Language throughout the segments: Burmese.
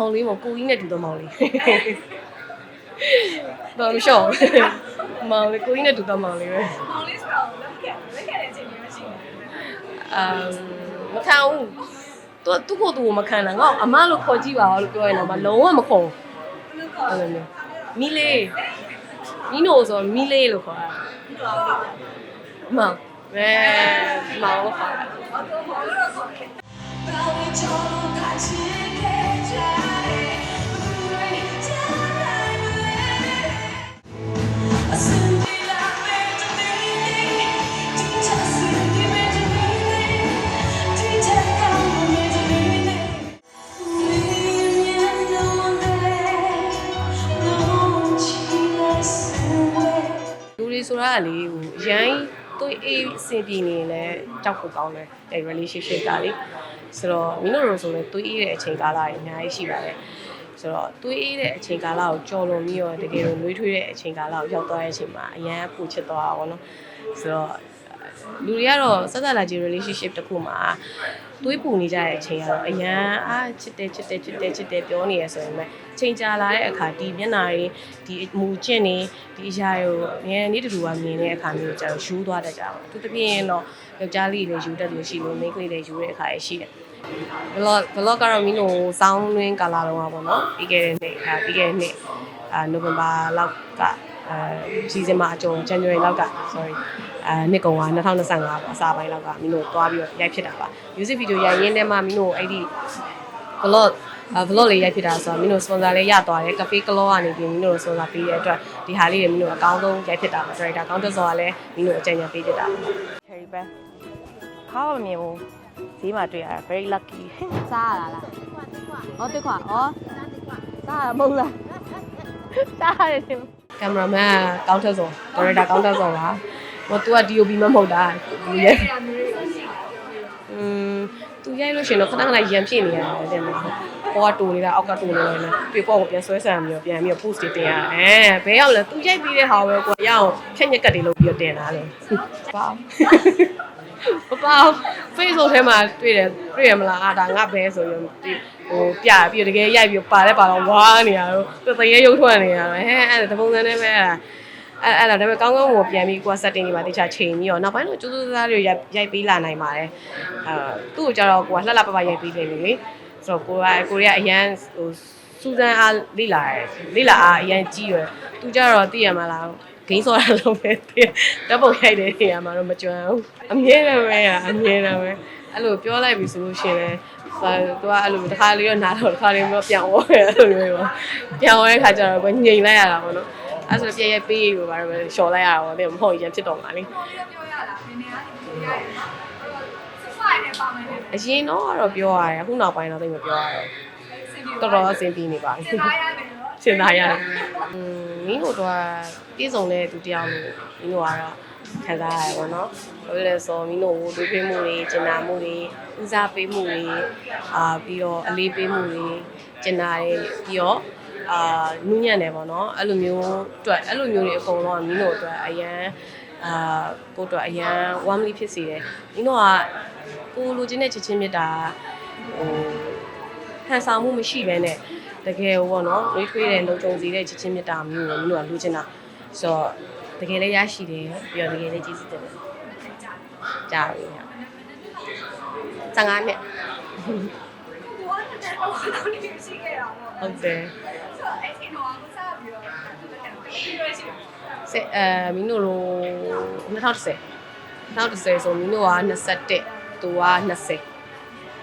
မောင်လေးမို့ကိုကြီးနဲ့တူတော့မောင်လေးတော့မလျှော့ဘူးမောင်လေးကိုကြီးနဲ့တူတော့မောင်လေးပဲမောင်လေးဆိုတော့လက်ခဲ့လက်ခဲ့တဲ့အချိန်မျိုးရှိတယ်အမ်မခံဘူးသူကသူ့ကိုယ်သူ့ကိုမခံတာငါ့ကိုအမလို့ခေါ်ကြည့်ပါဦးလို့ပြောရင်တော့မလုံးဝမခေါ်ဘယ်လိုခေါ်ဘူးအဲ့လိုမျိုးမီလေးမီနိုဆိုမီလေးလို့ခေါ်တာတော့ဘာမောင်အဲမောင်လို့ခေါ်တာတော့မောင် လို့တော့ခေါ်တယ်လူတွေဆိုတာကလေဟိုရိုင်းသွေးအေးအဆင်ပြေနေရင်လည်းကြောက်ဖို့ကောင်းတယ်အဲ relationship ကလေဆိုတော့မင်းတို့လိုဆိုလည်းသွေးအေးတဲ့အချိန်ကာလတွေအများကြီးရှိပါတယ် ဆိုတော့သွေးအေးတဲ့အချိန်ကာလကိုကြော်လွန်ပြီးတော့တကယ်လို့နှွေးထွေးတဲ့အချိန်ကာလကိုရောက်သွားတဲ့အချိန်မှာအရန်ပူချစ်သွားတာပေါ့နော်ဆိုတော့လူတွေကတော့ဆက်သက်လာကြီး relationship တစ်ခုမှာသွေးပူနေကြတဲ့အချိန်ကတော့အရန်အားချစ်တယ်ချစ်တယ်ချစ်တယ်ချစ်တယ်ပြောနေရဆိုရင်ပဲချိန်ကြာလာတဲ့အခါဒီမျက်နှာတွေဒီမူကျင့်နေဒီအရာတွေကိုအများနေ့တူတူကမြင်တဲ့အခါမျိုးကျတော့ယူသွားတတ်ကြပါဘူးသူတစ်ပြင်းတော့ယောက်ျားလေးတွေယူတတ်လို့ရှိလို့မိန်းကလေးတွေယူတဲ့အခါရရှိတယ် ဘလော့ဘလော့ကတော့မင်းတို့စောင်းတွင်းကာလာတော့ပါပေါ့နော်ပြီးခဲ့တဲ့နေ့အဲပြီးခဲ့တဲ့နေ့အာနိုဝင်ဘာလောက်ကအဲစီဇန်မှာအကျုံ January လောက်က sorry အဲနှစ်ကုန်က2025ပေါ့အစားပိုင်းလောက်ကမင်းတို့တွားပြီးတော့ရိုက်ဖြစ်တာပါ music video ရိုက်ရင်းနဲ့မှမင်းတို့အဲ့ဒီ vlog အ vlog လေးရိုက်ဖြစ်တာဆိုတော့မင်းတို့ sponsor လေးရသွားတယ် cafe claw ကနေပြီးမင်းတို့ sponsor ပေးတဲ့အတွက်ဒီဟာလေးတွေမင်းတို့အကောင်းဆုံးရိုက်ဖြစ်တာပါ director ကောင်းတက်စောကလည်းမင်းတို့အကြံဉာဏ်ပေးဖြစ်တာပါ cherry bag ခါမမြင်ဘူး ဈေးမှာတွေ့ရတာ very lucky စားရတာလားဟောတစ်ခွာဩစားရမဟုတ်လားစားရတယ်ရှင် ကင်မရာမန်ကကောင်းတက်စော director ကောင်းတက်စောပါဟို तू က DOP မမဟုတ်တာသူရဲ့อืมသူရိုက်လို့ရှရင်တော့ခဏခဏရံဖြစ်နေရတယ်တဲ့မှာဟိုကတူနေတာအောက်ကတူနေတယ်နော်ပြီးပေါ့ကိုပြန်ဆွဲဆန်ပြီးတော့ပြန်ပြီးတော့ post တွေတင်ရတယ်အဲဘယ်ရောက်လဲသူရိုက်ပြီးတဲ့ဟာပဲကိုရအောင်ဖြက်ညက်ကတ်တွေလုပ်ပြီးတော့တင်တာလေပါ ပပ Facebook ထဲမှာတွေ့တယ်တွေ့ရမလားအာဒါငါဘဲဆိုရင်ဒီဟိုပြပြီးတော့တကယ်ရိုက်ပြီးပါလဲပါတော့ဝါနေရတော့တရေရုပ်ထွက်နေရတော့ဟဲအဲ့ဒါတပုံစံနဲ့ပဲအဲ့အဲ့ဒါဒါပေမဲ့ကောင်းကောင်းကိုပြန်ပြီးကိုက setting တွေပါတခြားချိန်ပြီးတော့နောက်ပိုင်းတော့ကျူးကျူးသားတွေရိုက်ရိုက်ပေးလာနိုင်ပါတယ်အဲသူ့ကိုကြတော့ကိုကလှလှပပရိုက်ပေးနေလေဆိုတော့ကိုကကိုရီးယားအရန်ဟိုစူဇန်အားလိလာတယ်လိလာအားအရန်ကြီးရယ်သူကြတော့သိရမလား ဂိမ်းစောတာလုံးပဲတည်တပ်ပုံရိုက်တဲ့နေရာမှာတော့မကြွမ်းဘူးအမြဲတမ်းပဲအမြဲတမ်းပဲအဲ့လိုပြောလိုက်ပြီဆိုလို့ရှိရင်လည်းသူကအဲ့လိုတစ်ခါလေးတော့နားတော့တစ်ခါလေးတော့ပြန်ဝေါ်ရအဲ့လိုမျိုးပေါ့ပြန်ဝေါ်တဲ့ခါကျတော့ကိုညိန်လိုက်ရတာပေါ့နော်အဲ့ဆိုပြည့်ရပေးလို့ပါတော့ရှော်လိုက်ရတာပေါ့တဲ့မဟုတ်ရင်ဖြစ်တော့မှာလေပြောရလားနည်းနည်းကနေပြောရတယ်စဖိုင်နဲ့ပါမယ်နဲ့အရင်တော့ကတော့ပြောရတယ်အခုနောက်ပိုင်းတော့သိမပြောရတော့တော်တော်အဆင်ပြေနေပါပြီစဉ်းစားရတယ်နော် စဉ်းစားရတယ်อืมမင်းတို့တော့ပြည်စုံတဲ့သူတယောက်လို့မင်းတို့ကတော့ခံစားရတယ်ပေါ့နော်ဘာလို့လဲဆိုတော့မင်းတို့ဒုဖေးမှုတွေကျင်နာမှုတွေဦးစားပေးမှုတွေအာပြီးတော့အလေးပေးမှုတွေကျင်နာတွေပြီးတော့အာနူးညံ့တယ်ပေါ့နော်အဲ့လိုမျိုးအတွက်အဲ့လိုမျိုးတွေအကုန်လုံးကမင်းတို့အတွက်အရန်အာကိုယ့်အတွက်အရန် warmly ဖြစ်စေတယ်မင်းတို့ကကိုလိုချင်တဲ့ချစ်ချင်းမြတ်တာဟိုဟန်ဆောင်မှုမရှိဘဲနဲ့ တကယ်ဘောနော်တွေးထွေးတဲ့လုံခြုံစေတဲ့ချစ်ချင်းမြတ်တာမျိုးကိုမင်းတို့ကလိုချင်တာဆိုတော့တကယ်လည်းရရှိတယ်ပြီးတော့တကယ်လည်းကျေးဇူးတင်တယ်ကြားပြီဟုတ်15နှစ်ကိုကလည်းတော့နေရှိခဲ့တာပေါ့ဟုတ်တယ်ဆိုတော့အဲ့ဒီတော့ကိုစားပြီးတော့ပြီးရရှိတယ်စက်အဲမင်းတို့လို2010 2010ဆိုမင်းတို့က21သူက20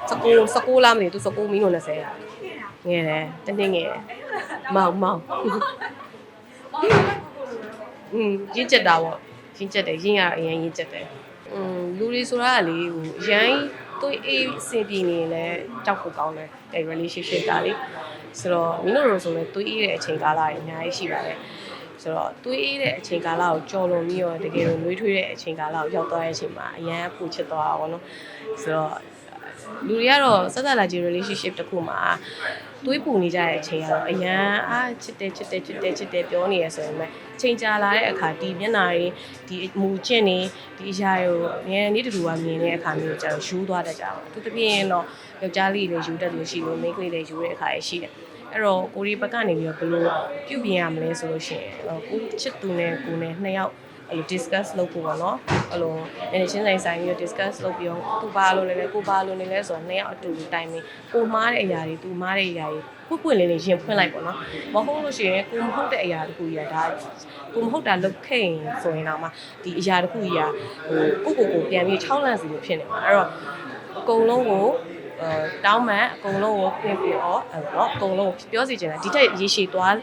19 19လားမသိဘူးသူ19မင်းတို့20 ငယ်တယ်တနေ့ငယ်တယ်မောင်မောင် မောင်ကကိုကိုလို อืมရင့်ကျက်တာပေါ့ရင့်ကျက်တယ်ရင့်ရအရင်ရင့်ကျက်တယ်อืมလူတွေဆိုတာကလေဟိုအရင်သွေးအေးအဆင်ပြေနေရင်လည်းကြောက်ဖို့ကောင်းတယ်အဲ relationship ကလေဆိုတော့မင်းတို့လိုဆိုလည်းသွေးအေးတဲ့အချိန်ကာလတွေအများကြီးရှိပါတယ်ဆိုတော့သွေးအေးတဲ့အချိန်ကာလကိုကြော်လွန်ပြီးတော့တကယ်လို့နှွေးထွေးတဲ့အချိန်ကာလကိုရောက်သွားတဲ့အချိန်မှာအရန်ပူချစ်သွားတာပေါ့နော်ဆိုတော့ လူတွေကတော့ဆက်သက်လာကြီး relationship တစ်ခုမှာသွေးပူနေကြတဲ့အချိန်ကတော့အရန်အားချစ်တယ်ချစ်တယ်ချစ်တယ်ချစ်တယ်ပြောနေရဆိုရင်ပဲချိန်ကြာလာတဲ့အခါဒီမျက်နှာတွေဒီမူကျင့်နေဒီအရာတွေကိုအများနေ့တူတူကမြင်တဲ့အခါမျိုးကျတော့ယူသွားတတ်ကြပါဘူးသူတစ်ပြင်းတော့ယောက်ျားလေးတွေယူတတ်လို့ရှိလို့မိန်းကလေးတွေယူတဲ့အခါရရှိတယ်အဲ့တော့ကိုရီဘက်ကနေပြီးတော့ဘယ်လိုပြုပြင်ရမလဲဆိုလို့ရှိရင်အဲ့တော့ကိုချစ်သူနဲ့ကိုနဲ့နှစ်ယောက် အဲ့လို discuss လုပ်ဖို့ပေါ့နော်အဲ့လိုနည်းနည်းချင်းဆိုင်ဆိုင်ပြီးတော့ discuss လုပ်ပြီးတော့သူဘာလို့လဲလဲကိုဘာလို့နေလဲဆိုတော့နှစ်ယောက်အတူတူတိုင်ပြီးကိုမှားတဲ့အရာတွေသူမှားတဲ့အရာတွေပွင့်ပွင့်လင်းလင်းရင်ဖွင့်လိုက်ပေါ့နော်မဟုတ်လို့ရှိရင်ကိုမဟုတ်တဲ့အရာတခုကြီးကဒါကိုမဟုတ်တာလုပ်ခဲ့ရင်ဆိုရင်တော့မှဒီအရာတခုကြီးကဟိုကိုကိုကိုပြန်ပြီး6လန့်စီလို့ဖြစ်နေမှာအဲ့တော့အကုန်လုံးကိုအဲတောင်းမှန်အကုန်လုံးကိုပြင်ပြအော်အဲ့တော့အကုန်လုံးကိုပြောစီချင်တာဒီထက်ရေရှည်သွား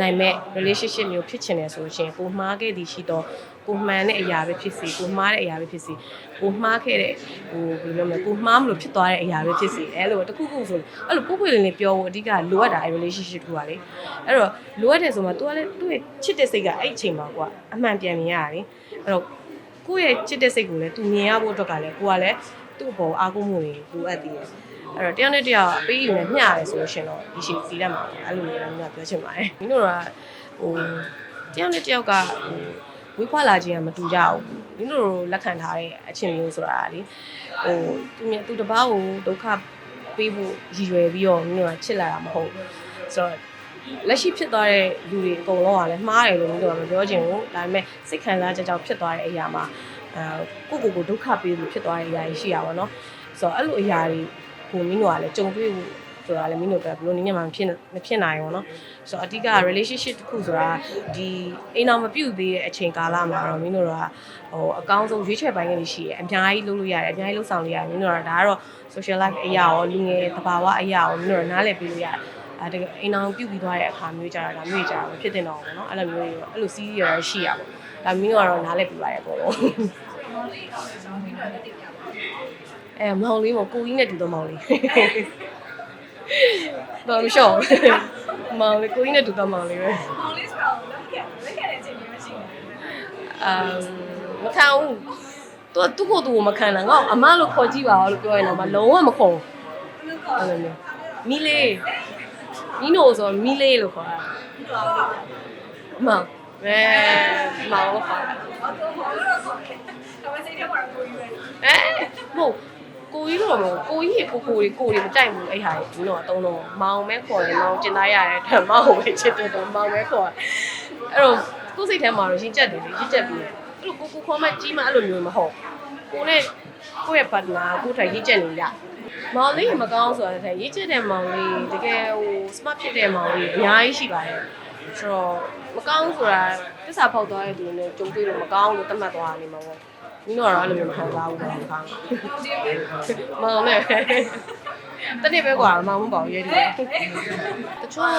နိုင်မဲ့ relationship မျိုးဖြစ်ချင်တယ်ဆိုလို့ရှိရင်ကိုမှားခဲ့သည်ရှိတော့ ကိုမှန်တဲ့အရာပဲဖြစ်စီကိုမှားတဲ့အရာပဲဖြစ်စီကိုမှားခဲ့တဲ့ဟိုဘယ်လိုပြောမလဲကိုမှားမလို့ဖြစ်သွားတဲ့အရာပဲဖြစ်စီအဲ့လိုတခုခုဆိုအဲ့လိုပုတ်ပွေလေးလေးပြောဖို့အဓိကလိုအပ်တာအဲ relationship တူပါလေအဲ့တော့လိုအပ်တယ်ဆိုမှ तू ကလည်းသူ့ရဲ့ချစ်တဲ့စိတ်ကအဲ့အချိန်မှာကွာအမှန်ပြန်မြင်ရတယ်အဲ့တော့ကိုယ့်ရဲ့ချစ်တဲ့စိတ်ကိုလည်း तू မြင်ရဖို့အတွက်ကလည်းကိုကလည်းသူ့ဘောအားကိုးမှုတွေလိုအပ်သေးတယ်အဲ့တော့တယောက်နဲ့တယောက်အပေးယူနဲ့မျှရတယ်ဆိုလို့ရှင်တော့ဒီရှိစီးတတ်မှာအဲ့လိုမျိုးလည်းကျွန်တော်ပြောချင်ပါတယ်မင်းတို့ကဟိုတယောက်နဲ့တယောက်ကဟို ဝိခွာလာခြင်းကမတူကြဘူးမင်းတို့လက်ခံထားတဲ့အချင်းမျိုးဆိုတာလေဟိုသူမြသူတစ်ပါးကိုဒုက္ခပေးဖို့ရည်ရွယ်ပြီးတော့မင်းတို့ကချစ်လာတာမဟုတ်ဘူးဆိုတော့လက်ရှိဖြစ်သွားတဲ့လူတွေအကုန်လုံးကလည်းမှားတယ်လို့မင်းတို့ကမပြောချင်ဘူးဒါပေမဲ့စိတ်ခံစားချက်ကြောင့်ဖြစ်သွားတဲ့အရာမှာအဲကိုကိုကိုဒုက္ခပေးလို့ဖြစ်သွားတဲ့အရာကြီးရှိရပါတော့ဆိုတော့အဲ့လိုအရာတွေကိုမင်းတို့ကလည်းကြုံတွေ့ဖို့ ဆိုတာလည်းမင်းတို့ကဘယ်လိုနည်းနဲ့မှမဖြစ်မဖြစ်နိုင်ဘူးเนาะဆိုတော့အဓိက relationship တစ်ခုဆိုတာဒီအိမ်အောင်မပြုတ်သေးတဲ့အချိန်ကာလမှာတော့မင်းတို့ကဟိုအကောင်းဆုံးရွေးချယ်ပိုင်းလေးရှိတယ်အများကြီးလုပ်လို့ရတယ်အများကြီးလုပ်ဆောင်လို့ရတယ်မင်းတို့ကဒါကတော့ social life အရာရောလူငယ်တဘာဝအရာရောမင်းတို့ကနားလည်ပြီးလို့ရတယ်အဲတကယ်အိမ်အောင်ပြုတ်ပြီးသွားတဲ့အခါမျိုးကြတာဒါမျိုးကြတာမဖြစ်တင်တော့ဘူးเนาะအဲ့လိုမျိုးတွေအဲ့လိုစီးရရရှိရပါဒါမင်းတို့ကတော့နားလည်ပြီးပါတယ်ပေါ့လို့ မောင်လေးကောင်းတဲ့ကြောင်းမင်းတို့လည်းသိပြပါ အဲမောင်လေးမကိုကြီးနဲ့တူတော့မောင်လေး တော့မလျှော့မောင်လေးကိုကြီးနဲ့တူတော့မောင်လေးပဲမောင်လေးဆိုတော့လက်ခဲ့လက်ခဲ့တဲ့အချိန်မျိုးမရှိဘူးအမ်မခံဘူးသူကသူ့ကိုယ်သူ့ကိုမခံတာငါ့ကိုအမလို့ခေါ်ကြည့်ပါလို့ပြောရင်တော့မလုံးဝမခေါ်ဘူးလို့ခေါ်အဲ့လိုမျိုးမီလေးမီနိုဆိုမီလေးလို့ခေါ်တာမောင်အဲမောင်လို့ခေါ်တာတော့ဟောလို့ခေါ်တယ်ဒါပေမဲ့စိတ်ထဲမှာကိုယူရတယ်အဲမဟုတ် ကိုကြီးတော့မဟုတ်ကိုကြီးကိုကိုကြီးကိုကြီးမကြိုက်ဘူးအဲ့ဟာကြီးနော်အတုံးလုံးမောင်မဲခေါ်ရင်မောင်ကျင်သားရတယ်ဓမ္မဟိုပဲချစ်တယ်တော့မောင်မဲခေါ်အဲ့တော့ကိုယ်စိတ်ထဲမှာတော့ရင်ကျက်တယ်လေရင်ကျက်ပြီးအဲ့လိုကိုကိုခေါ်မှကြီးမှအဲ့လိုမျိုးမဟုတ်ကိုနဲ့ကိုယ့်ရဲ့ partner ကိုထိုင်ရင်ကျက်နေရမောင်လေးမကောင်းဆိုတာတဲ့ရေးချစ်တဲ့မောင်လေးတကယ်ဟို smart ဖြစ်တဲ့မောင်လေးအများကြီးရှိပါတယ်ဆိုတော့မကောင်းဆိုတာတစ္ဆာဖောက်သွားတဲ့သူနဲ့ကြုံတွေ့လို့မကောင်းလို့သတ်မှတ်သွားနေမှာပေါ့ မင်းတို့ကတော့အဲ့လိုမျိုးမခံစားဘူးပေါ့မကောင်းမောင်နဲ့တနေ့ပဲကွာမောင်မပေါ့ရေးတယ်တချို့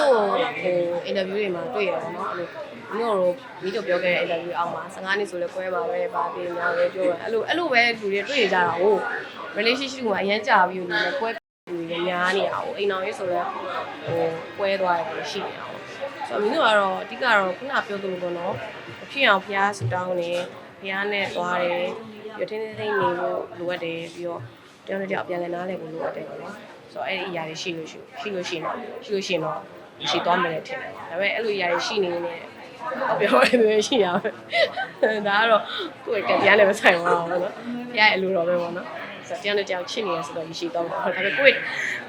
ဟိုအင်တာဗျူးတွေမှာတွေ့ရပါတော့အဲ့လိုမင်းတို့မိတို့ပြောခဲ့တဲ့အင်တာဗျူးအောက်မှာ15နှစ်ဆိုလဲကွဲပါပဲပါပြီးများပဲပြောတယ်အဲ့လိုအဲ့လိုပဲလူတွေတွေ့ရကြတာဟုတ် relationship ကအရင်ကြာပြီးလို့လည်းကွဲလူတွေများနေအောင်အိမ်အောင်ရေးဆိုတော့ဟိုကွဲသွားတယ်ရှိနေအောင်ဆိုတော့မင်းတို့ကတော့အဓိကတော့ခုနပြောသလိုပေါ့နော်အဖြစ်အောင်ဖျားဆူတောင်းနေ ဖျားနဲ့သွားတယ်ပြီးတော့တင်းတင်းတင်းနေဖို့လိုအပ်တယ်ပြီးတော့တယောက်နဲ့တယောက်ပြန်လည်နားလည်ဖို့လိုအပ်တယ်ပေါ့နော်ဆိုတော့အဲ့ဒီအရာတွေရှိလို့ရှိရှိလို့ရှိရင်တော့ရှိလို့ရှိရင်တော့ရှိသွားမယ်ထင်တယ်ဒါပေမဲ့အဲ့လိုအရာတွေရှိနေနေဟုတ်ပြောရမယ်ရှိရမယ်ဒါကတော့ကိုယ့်ရဲ့ကြံနဲ့မဆိုင်ပါဘူးပေါ့နော်ဖျားရဲ့အလိုတော်ပဲပေါ့နော်ဆိုတော့တရားနဲ့တရားချစ်နေရဆိုတော့ရှိတော့ဒါပေမဲ့ကိုယ့်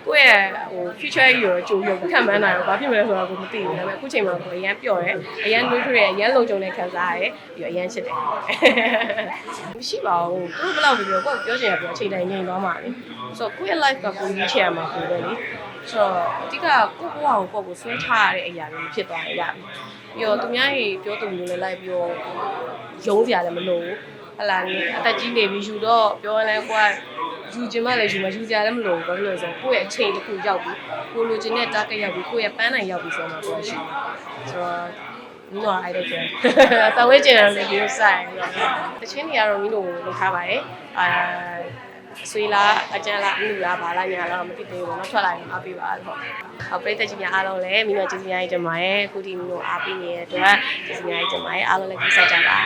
ကိုယ့်ရဲ့ဟို future ကြီးရောကြိုးရုပ်ခံမှန်းတာရောဘာဖြစ်မလဲဆိုတော့ကိုမသိဘူးဒါပေမဲ့အခုချိန်မှာကိုအရန်ပျော့တယ်အရန်နှွေးထွေးတယ်အရန်လုံခြုံတဲ့ခံစားရတယ်ပြီးတော့အရန်ချစ်တယ်မရှိပါဘူးသူတို့ဘယ်လောက်ပြောကိုယ်ပြောချင်ရပြောအချိန်တိုင်းငြိမ်သွားမှာလေဆိုတော့ကိုယ့်ရဲ့ life ကကိုယ်ကြီးချင်ရမှာကိုပဲလေဆိုတော့အဓိကကိုယ့်ဘဝကိုကိုယ့်ကိုဆွဲထားရတဲ့အရာမျိုးဖြစ်သွားရပြီပြီးတော့သူများကြီးပြောသူမျိုးလည်းလိုက်ပြီးတော့ယုံစရာလည်းမလိုဘူး ဟလာနေအသက်ကြီးနေပြီယူတော့ပြောရင်လည်းကိုကယူခြင်းမလည်းယူမယူကြလည်းမလို့ဘာလို့လဲဆိုတော့ကိုယ့်ရဲ့အချိန်တစ်ခုရောက်ပြီကိုလိုချင်တဲ့ target ရောက်ပြီကိုယ့်ရဲ့ပန်းနိုင်ရောက်ပြီဆိုတော့ကိုယ်ရှိတယ်ဆိုတော့မင်းတို့အဲ့ဒါကျန်တဝဲကျင်တယ်လေဒီဆိုင်တချင်းတွေကတော့မင်းတို့လုပ်ထားပါတယ်အာဆွေးလားအကျန်းလားအမှုလားဘာလားညာလားမသိသေးဘူးเนาะထွက်လာရင်အားပေးပါတော့ဟုတ်ပရိသတ်ကြီးများအားလုံးလည်းမိမကျေးဇူးများကြီးတင်ပါတယ်အခုဒီမင်းတို့အားပေးနေတဲ့အတွက်ကျေးဇူးများကြီးတင်ပါတယ်အားလုံးလည်းကြည့်ဆက်ကြပါ